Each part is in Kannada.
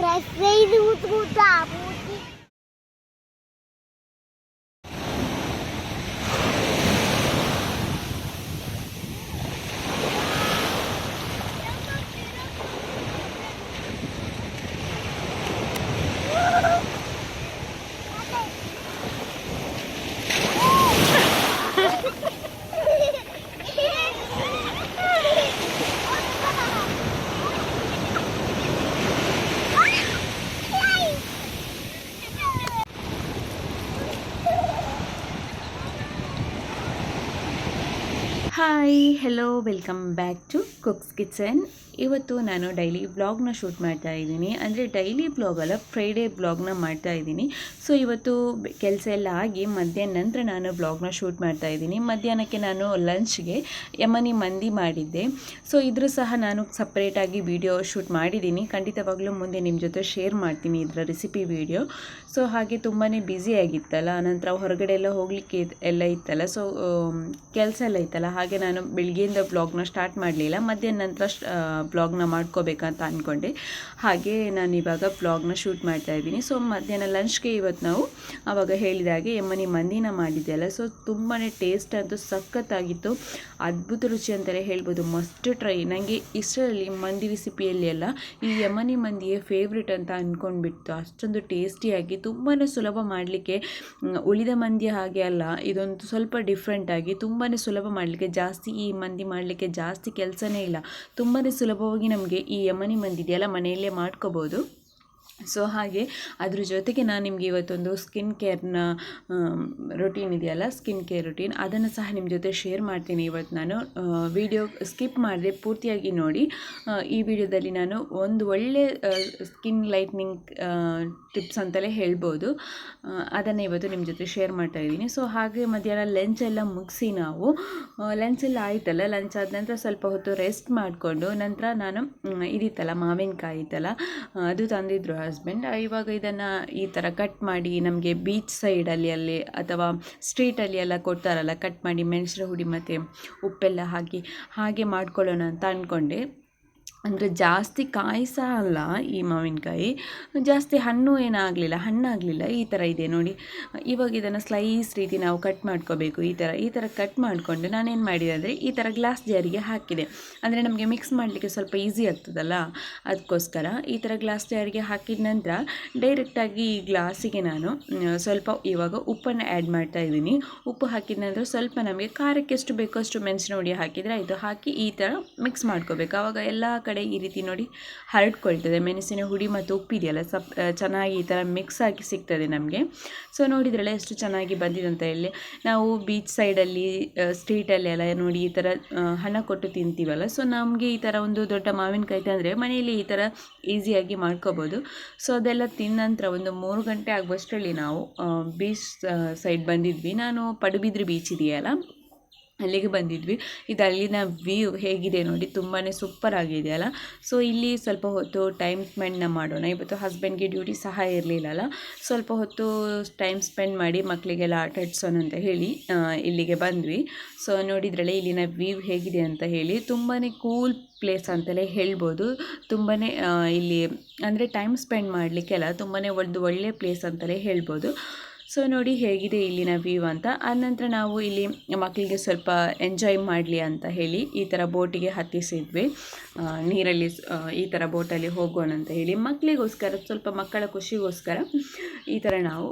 Crescendo do tabu. Hello welcome back to cooks kitchen ಇವತ್ತು ನಾನು ಡೈಲಿ ಬ್ಲಾಗ್ನ ಶೂಟ್ ಮಾಡ್ತಾ ಇದ್ದೀನಿ. ಅಂದರೆ ಡೈಲಿ ಬ್ಲಾಗ್ ಅಲ್ಲ ಫ್ರೈಡೇ ಬ್ಲಾಗ್ನ ಮಾಡ್ತಾ ಇದ್ದೀನಿ. ಸೊ ಇವತ್ತು ಕೆಲಸ ಎಲ್ಲ ಆಗಿ ಮಧ್ಯಾಹ್ನ ನಂತರ ನಾನು ಬ್ಲಾಗ್ನ ಶೂಟ್ ಮಾಡ್ತಾ ಇದ್ದೀನಿ. ಮಧ್ಯಾಹ್ನಕ್ಕೆ ನಾನು ಲಂಚ್ಗೆ ಯಮನಿ ಮಂದಿ ಮಾಡಿದ್ದೆ. ಸೊ ಇದ್ರ ಸಹ ನಾನು ಸಪ್ರೇಟಾಗಿ ವಿಡಿಯೋ ಶೂಟ್ ಮಾಡಿದ್ದೀನಿ. ಖಂಡಿತವಾಗ್ಲೂ ಮುಂದೆ ನಿಮ್ಮ ಜೊತೆ ಶೇರ್ ಮಾಡ್ತೀನಿ ಇದರ ರೆಸಿಪಿ ವಿಡಿಯೋ ಸೊ ಹಾಗೆ ತುಂಬಾ ಬ್ಯುಸಿ ಆಗಿತ್ತಲ್ಲ, ನಂತರ ಹೊರಗಡೆ ಎಲ್ಲ ಹೋಗಲಿಕ್ಕೆ ಎಲ್ಲ ಇತ್ತಲ್ಲ. ಸೊ ಕೆಲಸ ಎಲ್ಲ ಇತ್ತಲ್ಲ, ಹಾಗೆ ನಾನು ಬೆಳಗ್ಗೆಯಿಂದ ಬ್ಲಾಗ್ನ ಸ್ಟಾರ್ಟ್ ಮಾಡಲಿಲ್ಲ. ಮಧ್ಯಾಹ್ನ ನಂತರ ಬ್ಲಾಗ್ನ ಮಾಡ್ಕೋಬೇಕಂತ ಅಂದ್ಕೊಂಡೆ ಹಾಗೆ ನಾನು ಇವಾಗ ಬ್ಲಾಗ್ನ ಶೂಟ್ ಮಾಡ್ತಾ ಇದ್ದೀನಿ. ಸೊ ಮಧ್ಯಾಹ್ನ ಲಂಚ್ಗೆ ಇವತ್ತು ನಾವು ಆವಾಗ ಹೇಳಿದ ಹಾಗೆ ಯಮನಿ ಮಂದಿನ ಮಾಡಿದ್ದೆ ಅಲ್ಲ. ಸೊ ತುಂಬಾ ಟೇಸ್ಟ್ ಅಂತೂ ಸಖತ್ತಾಗಿತ್ತು. ಅದ್ಭುತ ರುಚಿ ಅಂತಲೇ ಹೇಳ್ಬೋದು. ಮಸ್ಟ್ ಟ್ರೈ ನನಗೆ ಇಷ್ಟರಲ್ಲಿ ಮಂದಿ ರೆಸಿಪಿಯಲ್ಲಿ ಎಲ್ಲ ಈ ಯಮನಿ ಮಂದಿಯೇ ಫೇವ್ರೆಟ್ ಅಂತ ಅಂದ್ಕೊಂಡ್ಬಿಟ್ಟು ಅಷ್ಟೊಂದು ಟೇಸ್ಟಿಯಾಗಿ ತುಂಬಾ ಸುಲಭ ಮಾಡಲಿಕ್ಕೆ, ಉಳಿದ ಮಂದಿ ಹಾಗೆ ಅಲ್ಲ, ಇದೊಂದು ಸ್ವಲ್ಪ ಡಿಫ್ರೆಂಟಾಗಿ ತುಂಬಾ ಸುಲಭ ಮಾಡಲಿಕ್ಕೆ ಜಾಸ್ತಿ ಈ ಮಂದಿ ಮಾಡಲಿಕ್ಕೆ ಜಾಸ್ತಿ ಕೆಲಸನೇ ಇಲ್ಲ. ತುಂಬಾ ಸುಲಭವಾಗಿ ನಮಗೆ ಈ ಯಮನಿ ಮಂದಿ ಇದೆಯಲ್ಲ ಮನೆಯಲ್ಲೇ ಮಾಡ್ಕೋಬೋದು. ಸೊ ಹಾಗೆ, ಅದ್ರ ಜೊತೆಗೆ ನಾನು ನಿಮಗೆ ಇವತ್ತೊಂದು ಸ್ಕಿನ್ ಕೇರ್ನ ರೊಟೀನ್ ಇದೆಯಲ್ಲ ಸ್ಕಿನ್ ಕೇರ್ ರೊಟೀನ್ ಅದನ್ನು ಸಹ ನಿಮ್ಮ ಜೊತೆ ಶೇರ್ ಮಾಡ್ತೀನಿ ಇವತ್ತು ನಾನು. ವಿಡಿಯೋ ಸ್ಕಿಪ್ ಮಾಡಿದೆ ಪೂರ್ತಿಯಾಗಿ ನೋಡಿ. ಈ ವಿಡಿಯೋದಲ್ಲಿ ನಾನು ಒಂದು ಒಳ್ಳೆ ಸ್ಕಿನ್ ಲೈಟ್ನಿಂಗ್ ಟಿಪ್ಸ್ ಅಂತಲೇ ಹೇಳ್ಬೋದು. ಅದನ್ನು ಇವತ್ತು ನಿಮ್ಮ ಜೊತೆ ಶೇರ್ ಮಾಡ್ತಾ ಇದ್ದೀನಿ. ಸೊ ಹಾಗೆ ಮಧ್ಯಾಹ್ನ ಲಂಚ್ ಎಲ್ಲ ಮುಗಿಸಿ ನಾವು. ಲಂಚ್ ಎಲ್ಲ ಆಯ್ತಲ್ಲ? ಲಂಚ್ ಆದ ನಂತರ ಸ್ವಲ್ಪ ಹೊತ್ತು ರೆಸ್ಟ್ ಮಾಡಿಕೊಂಡು, ನಂತರ ನಾನು ಇದಿತ್ತಲ್ಲ, ಮಾವಿನಕಾಯಿ ಇತ್ತಲ್ಲ ಅದು ತಂದಿದ್ರು ಹಸ್ಬೆಂಡ್ ಇವಾಗ ಇದನ್ನು ಈ ಥರ ಕಟ್ ಮಾಡಿ ನಮಗೆ ಬೀಚ್ ಸೈಡಲ್ಲಿ ಅಲ್ಲಿ ಅಥವಾ ಸ್ಟ್ರೀಟಲ್ಲಿ ಎಲ್ಲ ಕೊಡ್ತಾರಲ್ಲ ಕಟ್ ಮಾಡಿ ಮೆಣಸಿನ ಹುಡಿ ಮತ್ತು ಉಪ್ಪೆಲ್ಲ ಹಾಕಿ ಹಾಗೆ ಮಾಡ್ಕೊಳ್ಳೋಣ ಅಂತ ಅಂದ್ಕೊಂಡೆ ಅಂದರೆ ಜಾಸ್ತಿ ಕಾಯಿ ಅಲ್ಲ ಈ ಮಾವಿನಕಾಯಿ. ಜಾಸ್ತಿ ಹಣ್ಣು ಏನಾಗಲಿಲ್ಲ, ಹಣ್ಣಾಗಲಿಲ್ಲ. ಈ ಥರ ಇದೆ ನೋಡಿ. ಇವಾಗ ಇದನ್ನು ಸ್ಲೈಸ್ ರೀತಿ ನಾವು ಕಟ್ ಮಾಡ್ಕೋಬೇಕು. ಈ ಥರ ಈ ಥರ ಕಟ್ ಮಾಡಿಕೊಂಡು ನಾನೇನು ಮಾಡಿದೆ ಅಂದರೆ ಈ ಥರ ಗ್ಲಾಸ್ ಜಾರಿಗೆ ಹಾಕಿದೆ. ಅಂದರೆ ನಮಗೆ ಮಿಕ್ಸ್ ಮಾಡಲಿಕ್ಕೆ ಸ್ವಲ್ಪ ಈಸಿ ಆಗ್ತದಲ್ಲ? ಅದಕ್ಕೋಸ್ಕರ ಈ ಥರ ಗ್ಲಾಸ್ ಜಾರಿಗೆ ಹಾಕಿದ ನಂತರ ಡೈರೆಕ್ಟಾಗಿ ಈ ಗ್ಲಾಸಿಗೆ ನಾನು ಸ್ವಲ್ಪ ಇವಾಗ ಉಪ್ಪನ್ನು ಆ್ಯಡ್ ಮಾಡ್ತಾ ಇದ್ದೀನಿ. ಉಪ್ಪು ಹಾಕಿದ ನಂತರ ಸ್ವಲ್ಪ ನಮಗೆ ಖಾರಕ್ಕೆ ಎಷ್ಟು ಬೇಕೋ ಅಷ್ಟು ಮೆಣಸಿನ ಹುಡಿ ಹಾಕಿದರೆ ಆಯಿತು. ಹಾಕಿ ಈ ಥರ ಮಿಕ್ಸ್ ಮಾಡ್ಕೋಬೇಕು. ಆವಾಗ ಎಲ್ಲ ಕಡೆ ಈ ರೀತಿ ನೋಡಿ ಹರಡ್ಕೊಳ್ತದೆ. ಮೆಣಸಿನ ಹುಡಿ ಮತ್ತು ಉಪ್ಪಿದೆಯಲ್ಲ ಸಪ್ ಚೆನ್ನಾಗಿ ಈ ಥರ ಮಿಕ್ಸ್ ಆಗಿ ಸಿಗ್ತದೆ ನಮಗೆ. ಸೊ ನೋಡಿದ್ರಲ್ಲ ಎಷ್ಟು ಚೆನ್ನಾಗಿ ಬಂದಿದೆ ಅಂತ ಇಲ್ಲಿ ನಾವು ಬೀಚ್ ಸೈಡಲ್ಲಿ ಸ್ಟ್ರೀಟಲ್ಲಿ ಎಲ್ಲ ನೋಡಿ ಈ ಥರ ಹಣ ಕೊಟ್ಟು ತಿಂತೀವಲ್ಲ. ಸೊ ನಮಗೆ ಈ ಥರ ಒಂದು ದೊಡ್ಡ ಮಾವಿನಕಾಯಿ ತಂದರೆ ಮನೆಯಲ್ಲಿ ಈ ಥರ ಈಸಿಯಾಗಿ ಮಾಡ್ಕೋಬೋದು. ಸೊ ಅದೆಲ್ಲ ತಿಂದ ನಂತರ ಒಂದು ಮೂರು ಗಂಟೆ ಆಗುವಷ್ಟರಲ್ಲಿ ನಾವು ಬೀಚ್ ಸೈಡ್ ಬಂದಿದ್ವಿ. ನಾನು ಪಡುಬಿದ್ರಿ ಬೀಚ್ ಇದೆಯಲ್ಲ ಅಲ್ಲಿಗೆ ಬಂದಿದ್ವಿ. ಇದು ಅಲ್ಲಿನ ವ್ಯೂ ಹೇಗಿದೆ ನೋಡಿ ತುಂಬಾ ಸೂಪರ್ ಆಗಿದೆಯಲ್ಲ ಸೊ ಇಲ್ಲಿ ಸ್ವಲ್ಪ ಹೊತ್ತು ಟೈಮ್ ಸ್ಪೆಂಡ್ನ ಮಾಡೋಣ. ಇವತ್ತು ಹಸ್ಬೆಂಡ್ಗೆ ಡ್ಯೂಟಿ ಸಹ ಇರಲಿಲ್ಲಲ್ಲ ಸ್ವಲ್ಪ ಹೊತ್ತು ಟೈಮ್ ಸ್ಪೆಂಡ್ ಮಾಡಿ ಮಕ್ಕಳಿಗೆಲ್ಲ ಆಟ ಅಂತ ಹೇಳಿ ಇಲ್ಲಿಗೆ ಬಂದ್ವಿ. ಸೊ ನೋಡಿದ್ರಲ್ಲೇ, ಇಲ್ಲಿನ ವ್ಯೂ ಹೇಗಿದೆ ಅಂತ ಹೇಳಿ ತುಂಬಾ ಕೂಲ್ ಪ್ಲೇಸ್ ಅಂತಲೇ ಹೇಳ್ಬೋದು. ತುಂಬಾ ಇಲ್ಲಿ, ಅಂದರೆ ಟೈಮ್ ಸ್ಪೆಂಡ್ ಮಾಡಲಿಕ್ಕೆಲ್ಲ ತುಂಬಾ ಒಂದು ಒಳ್ಳೆ ಪ್ಲೇಸ್ ಅಂತಲೇ ಹೇಳ್ಬೋದು. ಸೊ ನೋಡಿ ಹೇಗಿದೆ ಇಲ್ಲಿನ ವ್ಯೂ ಅಂತ. ಆನಂತರ ನಾವು ಇಲ್ಲಿ ಮಕ್ಕಳಿಗೆ ಸ್ವಲ್ಪ ಎಂಜಾಯ್ ಮಾಡಲಿ ಅಂತ ಹೇಳಿ ಈ ಥರ ಬೋಟಿಗೆ ಹತ್ತಿಸಿದ್ವಿ. ನೀರಲ್ಲಿ ಈ ಥರ ಬೋಟಲ್ಲಿ ಹೋಗೋಣ ಅಂತ ಹೇಳಿ. ಮಕ್ಕಳಿಗೋಸ್ಕರ ಸ್ವಲ್ಪ ಮಕ್ಕಳ ಖುಷಿಗೋಸ್ಕರ ಈ ಥರ ನಾವು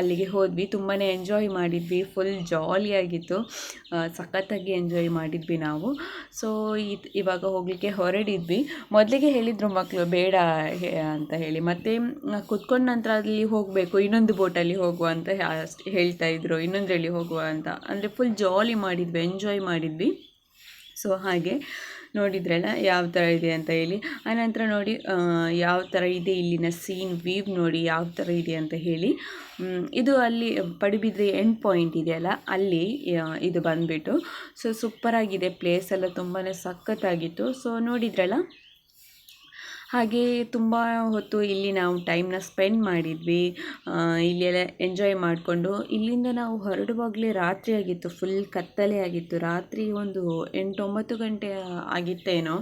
ಅಲ್ಲಿಗೆ ಹೋದ್ವಿ. ತುಂಬಾ ಎಂಜಾಯ್ ಮಾಡಿದ್ವಿ. ಫುಲ್ ಜಾಲಿಯಾಗಿತ್ತು ಸಖತ್ತಾಗಿ ಎಂಜಾಯ್ ಮಾಡಿದ್ವಿ ನಾವು. ಸೊ ಇವಾಗ ಹೋಗಲಿಕ್ಕೆ ಹೊರಡಿದ್ವಿ. ಮೊದಲಿಗೆ ಹೇಳಿದರು ಮಕ್ಕಳು ಬೇಡ ಅಂತ ಹೇಳಿ. ಮತ್ತೆ ಕುತ್ಕೊಂಡ ನಂತರ ಅಲ್ಲಿ ಹೋಗಬೇಕು. ಇನ್ನೊಂದು ಬೋಟಲ್ಲಿ ಹೋಗುವ ಅಂತ ಹೇಳ್ತಾ ಇದ್ರು. ಇನ್ನೊಂದರಲ್ಲಿ ಹೋಗುವ ಅಂತ. ಅಂದರೆ ಫುಲ್ ಜಾಲಿ ಮಾಡಿದ್ವಿ ಎಂಜಾಯ್ ಮಾಡಿದ್ವಿ. ಸೊ ಹಾಗೆ ನೋಡಿದ್ರಲ್ಲ, ಯಾವ ಥರ ಇದೆ ಅಂತ ಹೇಳಿ. ಆನಂತರ ನೋಡಿ ಯಾವ ಥರ ಇದೆ ಇಲ್ಲಿನ ಸೀನ್ ವೀವ್ ನೋಡಿ ಯಾವ ಥರ ಇದೆ ಅಂತ ಹೇಳಿ. ಇದು ಅಲ್ಲಿ ಪಡುಬಿದ್ರೆ ಎಂಡ್ ಪಾಯಿಂಟ್ ಇದೆಯಲ್ಲ ಅಲ್ಲಿ ಇದು ಬಂದುಬಿಟ್ಟು. ಸೊ ಸೂಪರಾಗಿದೆ ಪ್ಲೇಸ್ ಎಲ್ಲ ತುಂಬಾ ಸಖತ್ತಾಗಿತ್ತು. ಸೊ ನೋಡಿದ್ರಲ್ಲ ಹಾಗೆ ತುಂಬ ಹೊತ್ತು ಇಲ್ಲಿ ನಾವು ಟೈಮ್ನ ಸ್ಪೆಂಡ್ ಮಾಡಿದ್ವಿ. ಇಲ್ಲಿ ಇಲ್ಲೆಲ್ಲ ಎಂಜಾಯ್ ಮಾಡಿಕೊಂಡು ಇಲ್ಲಿಂದ ನಾವು ಹೊರಡುವಾಗಲೇ ರಾತ್ರಿ ಆಗಿತ್ತು ಫುಲ್ ಕತ್ತಲೆ ಆಗಿತ್ತು. ರಾತ್ರಿ ಒಂದು ಎಂಟು ಒಂಬತ್ತು ಗಂಟೆ ಆಗಿತ್ತೇನೋ,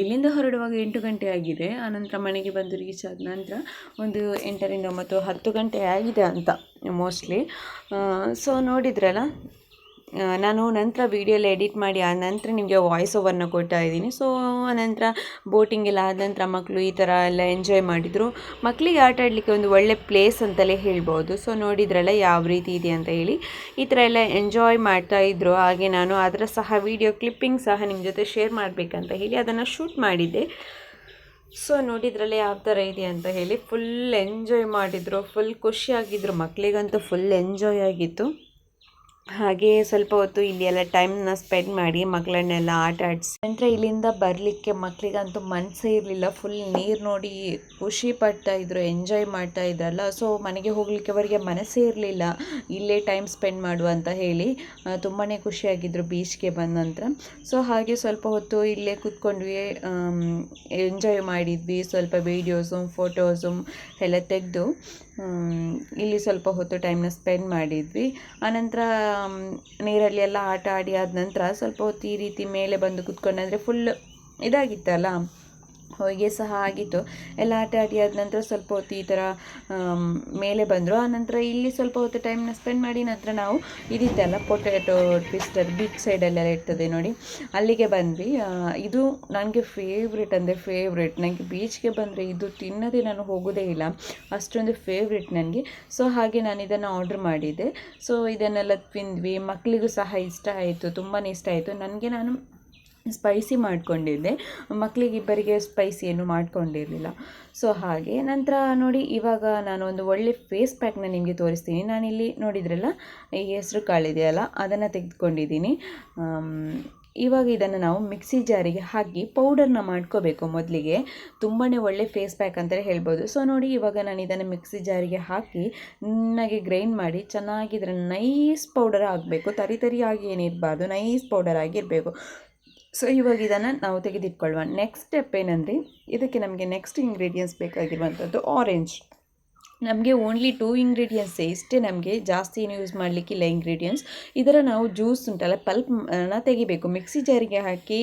ಇಲ್ಲಿಂದ ಹೊರಡುವಾಗ ಎಂಟು ಗಂಟೆ ಆಗಿದೆ. ಆನಂತರ ಮನೆಗೆ ಬಂದು ರೀಚ್ ಆದ ನಂತರ ಒಂದು ಎಂಟರಿಂದ ಒಂಬತ್ತು, ಹತ್ತು ಗಂಟೆ ಆಗಿದೆ ಅಂತ ಮೋಸ್ಟ್ಲಿ ಸೊ ನೋಡಿದ್ರಲ್ಲ ನಾನು ನಂತರ ವೀಡಿಯೋ ಎಲ್ಲ ಎಡಿಟ್ ಮಾಡಿ ಆ ನಂತರ ನಿಮಗೆ ವಾಯ್ಸ್ ಓವರ್ನ ಕೊಡ್ತಾ ಇದ್ದೀನಿ. ಸೊ ನಂತರ ಬೋಟಿಂಗ್ ಎಲ್ಲ ಆದ ನಂತರ ಮಕ್ಕಳು ಈ ಥರ ಎಲ್ಲ ಎಂಜಾಯ್ ಮಾಡಿದರು. ಮಕ್ಕಳಿಗೆ ಆಟ ಆಡಲಿಕ್ಕೆ ಒಂದು ಒಳ್ಳೆ ಪ್ಲೇಸ್ ಅಂತಲೇ ಹೇಳ್ಬೋದು. ಸೊ ನೋಡಿದ್ರಲ್ಲ ಯಾವ ರೀತಿ ಇದೆ ಅಂತ ಹೇಳಿ. ಈ ಥರ ಎಲ್ಲ ಎಂಜಾಯ್ ಮಾಡ್ತಾ ಇದ್ದರು ಹಾಗೆ ನಾನು ಅದರ ಸಹ ವೀಡಿಯೋ ಕ್ಲಿಪ್ಪಿಂಗ್ ಸಹ ನಿಮ್ಮ ಜೊತೆ ಶೇರ್ ಮಾಡಬೇಕಂತ ಹೇಳಿ ಅದನ್ನು ಶೂಟ್ ಮಾಡಿದ್ದೆ. ಸೊ ನೋಡಿದ್ರಲ್ಲ ಯಾವ ಥರ ಇದೆ ಅಂತ ಹೇಳಿ ಫುಲ್ ಎಂಜಾಯ್ ಮಾಡಿದರು. ಫುಲ್ ಖುಷಿಯಾಗಿದ್ದರು ಮಕ್ಕಳಿಗಂತೂ ಫುಲ್ ಎಂಜಾಯ್ ಆಗಿತ್ತು. ಹಾಗೆ ಸ್ವಲ್ಪ ಹೊತ್ತು ಇಲ್ಲಿ ಎಲ್ಲ ಟೈಮ್ನ ಸ್ಪೆಂಡ್ ಮಾಡಿ ಮಕ್ಕಳನ್ನೆಲ್ಲ ಆಟ ಆಡಿಸಿ. ನಂತರ ಇಲ್ಲಿಂದ ಬರಲಿಕ್ಕೆ ಮಕ್ಕಳಿಗಂತೂ ಮನಸ್ಸೇ ಇರಲಿಲ್ಲ. ಫುಲ್ ನೀರು ನೋಡಿ ಖುಷಿ ಪಡ್ತಾ ಇದ್ರು, ಎಂಜಾಯ್ ಮಾಡ್ತಾ ಇದ್ರಲ್ಲ ಸೊ ಮನೆಗೆ ಹೋಗಲಿಕ್ಕೆ ಅವರಿಗೆ ಮನಸ್ಸೇ ಇರಲಿಲ್ಲ. ಇಲ್ಲೇ ಟೈಮ್ ಸ್ಪೆಂಡ್ ಮಾಡುವ ಅಂತ ಹೇಳಿ ತುಂಬಾ ಖುಷಿಯಾಗಿದ್ದರು ಬೀಚ್ಗೆ ಬಂದ ನಂತರ. ಸೊ ಹಾಗೆ ಸ್ವಲ್ಪ ಹೊತ್ತು ಇಲ್ಲೇ ಕೂತ್ಕೊಂಡ್ವಿ. ಎಂಜಾಯ್ ಮಾಡಿದ್ವಿ. ಸ್ವಲ್ಪ ವೀಡಿಯೋಸು, ಫೋಟೋಸು ಎಲ್ಲ ತೆಗೆದು ಇಲ್ಲಿ ಸ್ವಲ್ಪ ಹೊತ್ತು ಟೈಮ್ನ ಸ್ಪೆಂಡ್ ಮಾಡಿದ್ವಿ. ಆನಂತರ ನೀರಲ್ಲಿ ಎಲ್ಲ ಆಟ ಆಡಿ ಆದ ನಂತರ ಸ್ವಲ್ಪ ಹೊತ್ತು ಈ ರೀತಿ ಮೇಲೆ ಬಂದು ಕೂತ್ಕೊಂಡಂದರೆ ಫುಲ್ ಇದಾಗಿತ್ತಲ್ಲ. ಹೊಯ್ಗೆ ಸಹ ಆಗಿತ್ತು. ಎಲ್ಲ ಆಟ ಆಡಿ ಆದ ನಂತರ ಸ್ವಲ್ಪ ಹೊತ್ತು ಈ ಥರ ಮೇಲೆ ಬಂದರು. ಆ ನಂತರ ಇಲ್ಲಿ ಸ್ವಲ್ಪ ಹೊತ್ತು ಟೈಮ್ನ ಸ್ಪೆಂಡ್ ಮಾಡಿ ನಂತರ ನಾವು ಇದಿತ್ತಲ್ಲ ಪೊಟ್ಯಾಟೊ ಟ್ವಿಸ್ಟರ್ ಬೀಚ್ ಸೈಡಲ್ಲೆಲ್ಲ ಇರ್ತದೆ ನೋಡಿ. ಅಲ್ಲಿಗೆ ಬಂದ್ವಿ. ಇದು ನನಗೆ ಫೇವ್ರೇಟ್ ಅಂದರೆ ಫೇವ್ರೇಟ್ ನನಗೆ ಬೀಚ್ಗೆ ಬಂದರೆ ಇದು ತಿನ್ನದೇ ನಾನು ಹೋಗೋದೇ ಇಲ್ಲ. ಅಷ್ಟೊಂದು ಫೇವ್ರೇಟ್ ನನಗೆ. ಸೊ ಹಾಗೆ ನಾನು ಇದನ್ನು ಆರ್ಡ್ರ್ ಮಾಡಿದ್ದೆ. ಸೊ ಇದನ್ನೆಲ್ಲ ತಿಂದ್ವಿ. ಮಕ್ಕಳಿಗೂ ಸಹ ಇಷ್ಟ ಆಯಿತು. ತುಂಬಾ ಇಷ್ಟ ಆಯಿತು. ನನಗೆ ನಾನು ಸ್ಪೈಸಿ ಮಾಡಿಕೊಂಡಿದ್ದೆ. ಮಕ್ಕಳಿಗೆ ಇಬ್ಬರಿಗೆ ಸ್ಪೈಸಿ ಏನು ಮಾಡಿಕೊಂಡಿರಲಿಲ್ಲ. ಸೊ ಹಾಗೆ ನಂತರ ನೋಡಿ ಇವಾಗ ನಾನು ಒಂದು ಒಳ್ಳೆ ಫೇಸ್ ಪ್ಯಾಕ್ನ ನಿಮಗೆ ತೋರಿಸ್ತೀನಿ. ನಾನಿಲ್ಲಿ ನೋಡಿದ್ರಲ್ಲ, ಈ ಹೆಸರು ಕಾಳಿದೆಯಲ್ಲ, ಅದನ್ನು ತೆಗೆದುಕೊಂಡಿದ್ದೀನಿ. ಇವಾಗ ಇದನ್ನು ನಾವು ಮಿಕ್ಸಿ ಜಾರಿಗೆ ಹಾಕಿ ಪೌಡರ್ನ ಮಾಡ್ಕೋಬೇಕು ಮೊದಲಿಗೆ. ತುಂಬಾ ಒಳ್ಳೆ ಫೇಸ್ ಪ್ಯಾಕ್ ಅಂತಲೇ ಹೇಳ್ಬೋದು. ಸೊ ನೋಡಿ ಇವಾಗ ನಾನು ಇದನ್ನು ಮಿಕ್ಸಿ ಜಾರಿಗೆ ಹಾಕಿ ನನಗೆ ಗ್ರೈಂಡ್ ಮಾಡಿ ಚೆನ್ನಾಗಿ ನೈಸ್ ಪೌಡರ್ ಆಗಬೇಕು. ತರಿ ತರಿಯಾಗಿ ಏನಿರಬಾರ್ದು ನೈಸ್ ಪೌಡರ್ ಆಗಿರಬೇಕು. ಸೊ ಇವಾಗ ಇದನ್ನು ನಾವು ತೆಗೆದಿಟ್ಕೊಳ್ಳುವ ನೆಕ್ಸ್ಟ್ ಸ್ಟೆಪ್ ಏನಂದರೆ ಇದಕ್ಕೆ ನಮಗೆ ನೆಕ್ಸ್ಟ್ ಇಂಗ್ರೀಡಿಯೆಂಟ್ಸ್ ಬೇಕಾಗಿರುವಂಥದ್ದು ಆರೆಂಜ್ ನಮಗೆ ಓನ್ಲಿ ಟೂ ಇಂಗ್ರೀಡಿಯೆಂಟ್ಸೇ ಇಷ್ಟೇ ನಮಗೆ ಜಾಸ್ತಿ ಏನು ಯೂಸ್ ಮಾಡಲಿಕ್ಕಿಲ್ಲ ಇಂಗ್ರೀಡಿಯೆಂಟ್ಸ್ ಇದರ ನಾವು ಜ್ಯೂಸ್ ಉಂಟಲ್ಲ ಪಲ್ಪ್ನ ತೆಗಿಬೇಕು. ಮಿಕ್ಸಿ ಜಾರಿಗೆ ಹಾಕಿ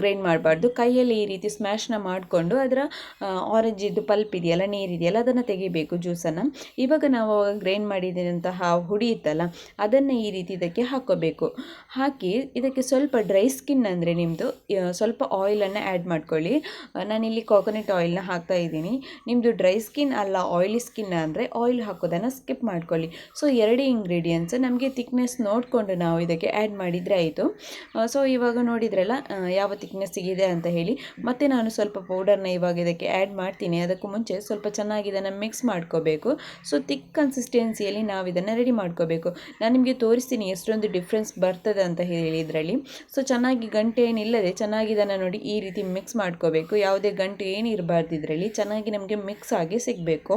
ಗ್ರೈಂಡ್ ಮಾಡಬಾರ್ದು. ಕೈಯಲ್ಲಿ ಈ ರೀತಿ ಸ್ಮ್ಯಾಶ್ನ ಮಾಡಿಕೊಂಡು ಅದರ ಆರೆಂಜಿದ್ದು ಪಲ್ಪ್ ಇದೆಯಲ್ಲ, ನೀರು ಇದೆಯಲ್ಲ, ಅದನ್ನು ತೆಗಿಬೇಕು ಜ್ಯೂಸನ್ನು ಇವಾಗ ನಾವು ಗ್ರೈಂಡ್ ಮಾಡಿದಂತಹ ಹುಡಿ ಇತ್ತಲ್ಲ, ಅದನ್ನು ಈ ರೀತಿ ಇದಕ್ಕೆ ಹಾಕೋಬೇಕು. ಹಾಕಿ ಇದಕ್ಕೆ ಸ್ವಲ್ಪ ಡ್ರೈ ಸ್ಕಿನ್ ಅಂದರೆ ನಿಮ್ಮದು ಸ್ವಲ್ಪ ಆಯಿಲನ್ನು ಆ್ಯಡ್ ಮಾಡ್ಕೊಳ್ಳಿ. ನಾನಿಲ್ಲಿ ಕೋಕೋನಟ್ ಆಯಿಲ್ನ ಹಾಕ್ತಾ ಇದ್ದೀನಿ. ನಿಮ್ಮದು ಡ್ರೈ ಸ್ಕಿನ್ ಅಲ್ಲ ಆಯಿಲಿ ಸ್ಕಿನ್ ಅಂದರೆ ಆಯಿಲ್ ಹಾಕೋದನ್ನು ಸ್ಕಿಪ್ ಮಾಡ್ಕೊಳ್ಳಿ. ಸೊ ಎರಡು ಇಂಗ್ರೀಡಿಯೆಂಟ್ಸ್ ನಮಗೆ ತಿಕ್ನೆಸ್ ನೋಡಿಕೊಂಡು ನಾವು ಇದಕ್ಕೆ ಆ್ಯಡ್ ಮಾಡಿದರೆ ಆಯಿತು. ಸೊ ಇವಾಗ ನೋಡಿದ್ರಲ್ಲ ಯಾವ ತಿಕ್ನೆಸ್ಸಿಗಿದೆ ಅಂತ ಹೇಳಿ. ಮತ್ತೆ ನಾನು ಸ್ವಲ್ಪ ಪೌಡರ್ನ ಇವಾಗ ಇದಕ್ಕೆ ಆ್ಯಡ್ ಮಾಡ್ತೀನಿ. ಅದಕ್ಕೂ ಮುಂಚೆ ಸ್ವಲ್ಪ ಚೆನ್ನಾಗಿ ಇದನ್ನು ಮಿಕ್ಸ್ ಮಾಡ್ಕೋಬೇಕು ಸೊ ತಿಕ್ ಕನ್ಸಿಸ್ಟೆನ್ಸಿಯಲ್ಲಿ ನಾವು ಇದನ್ನು ರೆಡಿ ಮಾಡ್ಕೋಬೇಕು. ನಾನು ನಿಮಗೆ ತೋರಿಸ್ತೀನಿ ಎಷ್ಟೊಂದು ಡಿಫ್ರೆನ್ಸ್ ಬರ್ತದೆ ಅಂತ ಹೇಳಿ ಇದರಲ್ಲಿ. ಸೊ ಚೆನ್ನಾಗಿ ಗಂಟೆ ಏನಿಲ್ಲದೆ ಚೆನ್ನಾಗಿ ಇದನ್ನು ನೋಡಿ ಈ ರೀತಿ ಮಿಕ್ಸ್ ಮಾಡ್ಕೋಬೇಕು. ಯಾವುದೇ ಗಂಟು ಏನು ಇರಬಾರ್ದು ಇದರಲ್ಲಿ ಚೆನ್ನಾಗಿ ನಮಗೆ ಮಿಕ್ಸ್ ಆಗಿ ಸಿಗಬೇಕು.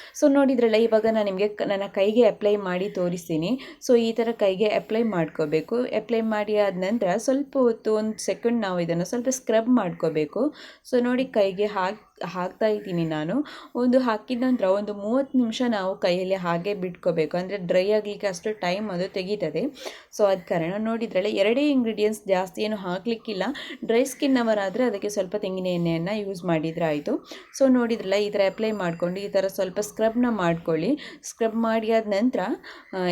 ಸೊ ನೋಡಿದ್ರಲ್ಲ, ಇವಾಗ ನಾನು ನಿಮಗೆ ನನ್ನ ಕೈಗೆ ಅಪ್ಲೈ ಮಾಡಿ ತೋರಿಸ್ತೀನಿ. ಸೊ ಈ ಥರ ಕೈಗೆ ಅಪ್ಲೈ ಮಾಡ್ಕೋಬೇಕು. ಅಪ್ಲೈ ಮಾಡಿ ಆದ ನಂತರ ಸ್ವಲ್ಪ ಹೊತ್ತು, ಒಂದು ಸೆಕೆಂಡ್ ನಾವು ಇದನ್ನು ಸ್ವಲ್ಪ ಸ್ಕ್ರಬ್ ಮಾಡ್ಕೋಬೇಕು. ಸೊ ನೋಡಿ ಕೈಗೆ ಹಾಕಿ, ಹಾಕ್ತಾ ಇದ್ದೀನಿ ನಾನು. ಒಂದು ಹಾಕಿದ ನಂತರ ಒಂದು ಮೂವತ್ತು ನಿಮಿಷ ನಾವು ಕೈಯಲ್ಲಿ ಹಾಗೆ ಬಿಟ್ಕೋಬೇಕು. ಅಂದರೆ ಡ್ರೈ ಆಗಲಿಕ್ಕೆ ಅಷ್ಟು ಟೈಮ್ ಅದು ತೆಗೀತದೆ. ಸೊ ಅದ ಕಾರಣ ನೋಡಿದ್ರಲ್ಲ, ಎರಡೇ ಇಂಗ್ರೀಡಿಯೆಂಟ್ಸ್ ಜಾಸ್ತಿ ಏನು ಹಾಕಲಿಕ್ಕಿಲ್ಲ. ಡ್ರೈ ಸ್ಕಿನ್ ಅವರಾದರೆ ಅದಕ್ಕೆ ಸ್ವಲ್ಪ ತೆಂಗಿನ ಎಣ್ಣೆಯನ್ನು ಯೂಸ್ ಮಾಡಿದರೆ ಆಯಿತು. ಸೊ ನೋಡಿದ್ರಲ್ಲ, ಈ ಥರ ಅಪ್ಲೈ ಮಾಡಿಕೊಂಡು ಈ ಥರ ಸ್ವಲ್ಪ ಸ್ಕ್ರಬ್ನ ಮಾಡ್ಕೊಳ್ಳಿ. ಸ್ಕ್ರಬ್ ಮಾಡಿ ಆದ ನಂತರ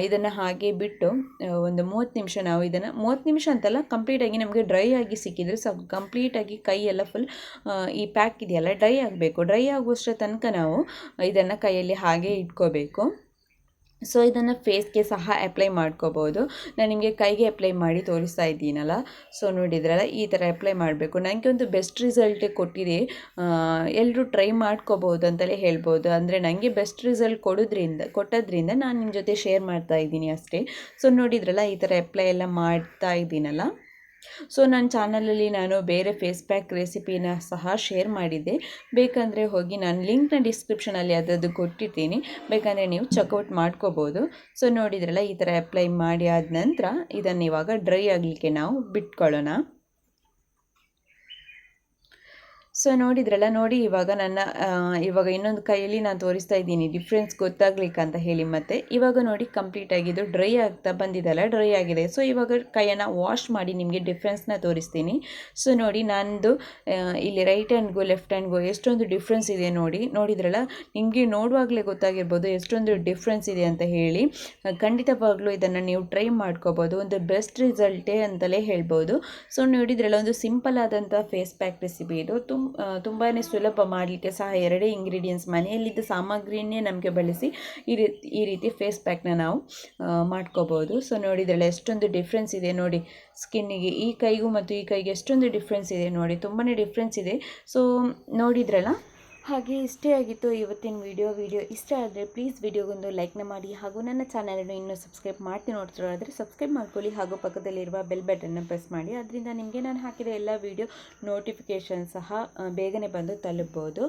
ಇದನ್ನು ಹಾಗೆ ಬಿಟ್ಟು ಒಂದು ಮೂವತ್ತು ನಿಮಿಷ ನಾವು ಇದನ್ನು, ಮೂವತ್ತು ನಿಮಿಷ ಅಂತಲ್ಲ ಕಂಪ್ಲೀಟಾಗಿ ನಮಗೆ ಡ್ರೈ ಆಗಿ ಸಿಕ್ಕಿದರೆ. ಸಾಕು ಕಂಪ್ಲೀಟಾಗಿ ಕೈ ಎಲ್ಲ ಫುಲ್ ಈ ಪ್ಯಾಕ್ ಇದೆಯಲ್ಲ ಡ್ರೈ ಆಗಬೇಕು. ಡ್ರೈ ಆಗುವಷ್ಟರ ತನಕ ನಾವು, ಇದನ್ನು ಕೈಯಲ್ಲಿ ಹಾಗೆ ಇಟ್ಕೋಬೇಕು. ಸೊ ಇದನ್ನು ಫೇಸ್ಗೆ ಸಹ ಅಪ್ಲೈ ಮಾಡ್ಕೋಬೋದು. ನಾನು ನಿಮಗೆ ಕೈಗೆ ಅಪ್ಲೈ ಮಾಡಿ ತೋರಿಸ್ತಾ ಇದ್ದೀನಲ್ಲ? ಸೊ ನೋಡಿದ್ರಲ್ಲ, ಈ ಥರ ಅಪ್ಲೈ ಮಾಡಬೇಕು. ನನಗೆ ಒಂದು ಬೆಸ್ಟ್ ರಿಸಲ್ಟೇ ಕೊಟ್ಟಿದೆ. ಎಲ್ಲರೂ ಟ್ರೈ ಮಾಡ್ಕೋಬೋದು ಅಂತಲೇ ಹೇಳ್ಬೋದು. ಅಂದರೆ ನನಗೆ ಬೆಸ್ಟ್ ರಿಸಲ್ಟ್ ಕೊಡೋದ್ರಿಂದ, ಕೊಟ್ಟೋದ್ರಿಂದ ನಾನು ನಿಮ್ಮ ಜೊತೆ ಶೇರ್ ಮಾಡ್ತಾ ಇದ್ದೀನಿ ಅಷ್ಟೇ. ಸೊ ನೋಡಿದ್ರಲ್ಲ, ಈ ಥರ ಅಪ್ಲೈ ಎಲ್ಲ ಮಾಡ್ತಾ ಇದ್ದೀನಲ್ಲ? ಸೊ ನನ್ನ ಚಾನಲಲ್ಲಿ ನಾನು ಬೇರೆ ಫೇಸ್ ಪ್ಯಾಕ್ ರೆಸಿಪಿನ ಸಹ ಶೇರ್ ಮಾಡಿದ್ದೆ. ಬೇಕಂದರೆ ಹೋಗಿ ನಾನು ಲಿಂಕ್ನ ಡಿಸ್ಕ್ರಿಪ್ಷನಲ್ಲಿ ಅದರದ್ದು ಕೊಟ್ಟಿರ್ತೀನಿ. ಬೇಕಂದರೆ ನೀವು ಚೆಕ್ಔಟ್ ಮಾಡ್ಕೋಬೋದು. ಸೊ ನೋಡಿದ್ರಲ್ಲ ಈ ಥರ ಅಪ್ಲೈ ಮಾಡಿ ಆದ ನಂತರ ಇದನ್ನು ಇವಾಗ ಡ್ರೈ ಆಗಲಿಕ್ಕೆ ನಾವು ಬಿಟ್ಕೊಳ್ಳೋಣ. ಸೊ ನೋಡಿದ್ರಲ್ಲ, ನೋಡಿ ಇವಾಗ ನನ್ನ ಇವಾಗ ಇನ್ನೊಂದು ಕೈಯಲ್ಲಿ ನಾನು ತೋರಿಸ್ತಾ ಇದ್ದೀನಿ. ಡಿಫ್ರೆನ್ಸ್ ಗೊತ್ತಾಗ್ಲಿಕ್ಕೆ ಅಂತ ಹೇಳಿ ಮತ್ತೆ. ಇವಾಗ ನೋಡಿ ಕಂಪ್ಲೀಟ್ ಆಗಿದ್ದು ಡ್ರೈ ಆಗ್ತಾ ಬಂದಿದ್ದಲ್ಲ ಡ್ರೈ ಆಗಿದೆ. ಸೊ ಇವಾಗ ಕೈಯನ್ನು ವಾಶ್ ಮಾಡಿ ನಿಮಗೆ ಡಿಫ್ರೆನ್ಸ್ನ ತೋರಿಸ್ತೀನಿ. ಸೊ ನೋಡಿ ನಂದು ಇಲ್ಲಿ ರೈಟ್ ಹ್ಯಾಂಡ್ಗೂ ಲೆಫ್ಟ್ ಹ್ಯಾಂಡ್ಗೂ ಎಷ್ಟೊಂದು ಡಿಫ್ರೆನ್ಸ್ ಇದೆ ನೋಡಿ. ನೋಡಿದ್ರಲ್ಲ, ನಿಮಗೆ ನೋಡುವಾಗಲೇ ಗೊತ್ತಾಗಿರ್ಬೋದು ಎಷ್ಟೊಂದು ಡಿಫ್ರೆನ್ಸ್ ಇದೆ ಅಂತ ಹೇಳಿ. ಖಂಡಿತವಾಗ್ಲೂ ಇದನ್ನು ನೀವು ಟ್ರೈ ಮಾಡ್ಕೋಬೋದು. ಒಂದು ಬೆಸ್ಟ್ ರಿಸಲ್ಟೇ ಅಂತಲೇ ಹೇಳ್ಬೋದು. ಸೊ ನೋಡಿದ್ರಲ್ಲ, ಒಂದು ಸಿಂಪಲ್ ಆದಂಥ ಫೇಸ್ ಪ್ಯಾಕ್ ರೆಸಿಪಿ ಇದು. ತುಂಬ ತುಂಬಾ ಸುಲಭ ಮಾಡಲಿಕ್ಕೆ ಸಹ ಎರಡೇ ಇಂಗ್ರೀಡಿಯೆಂಟ್ಸ್ ಮನೆಯಲ್ಲಿದ್ದ ಸಾಮಗ್ರಿಯನ್ನೇ ನಮಗೆ ಬಳಸಿ ಈ ರೀತಿ ಈ ರೀತಿ ಫೇಸ್ ಪ್ಯಾಕ್ನ ನಾವು ಮಾಡ್ಕೋಬೋದು. ಸೊ ನೋಡಿದ್ರಲ್ಲ ಎಷ್ಟೊಂದು ಡಿಫ್ರೆನ್ಸ್ ಇದೆ ನೋಡಿ. ಸ್ಕಿನ್ನಿಗೆ ಈ ಕೈಗೂ ಮತ್ತು ಈ ಕೈಗೆ ಎಷ್ಟೊಂದು ಡಿಫ್ರೆನ್ಸ್ ಇದೆ ನೋಡಿ. ತುಂಬಾ ಡಿಫ್ರೆನ್ಸ್ ಇದೆ. ಸೊ ನೋಡಿದ್ರಲ್ಲ? ಹಾಗೆ ಇಷ್ಟೇ ಆಗಿತ್ತು ಇವತ್ತಿನ ವಿಡಿಯೋ ವಿಡಿಯೋ ಇಷ್ಟ ಆದರೆ ಪ್ಲೀಸ್ ವಿಡಿಯೋಗೊಂದು ಲೈಕ್ನ ಮಾಡಿ ಹಾಗೂ ನನ್ನ ಚಾನಲನ್ನು ಇನ್ನೂ ಸಬ್ಸ್ಕ್ರೈಬ್ ಮಾಡ್ತೀನಿ ನೋಡ್ತಿರೋದಾದರೆ ಸಬ್ಸ್ಕ್ರೈಬ್ ಮಾಡ್ಕೊಳ್ಳಿ ಹಾಗೂ ಪಕ್ಕದಲ್ಲಿರುವ ಬೆಲ್ ಬಟನ್ನ ಪ್ರೆಸ್ ಮಾಡಿ. ಅದರಿಂದ ನಿಮಗೆ ನಾನು ಹಾಕಿದ ಎಲ್ಲ ವಿಡಿಯೋ ನೋಟಿಫಿಕೇಷನ್ ಸಹ ಬೇಗನೆ ಬಂದು ತಲುಪ್ಬೋದು.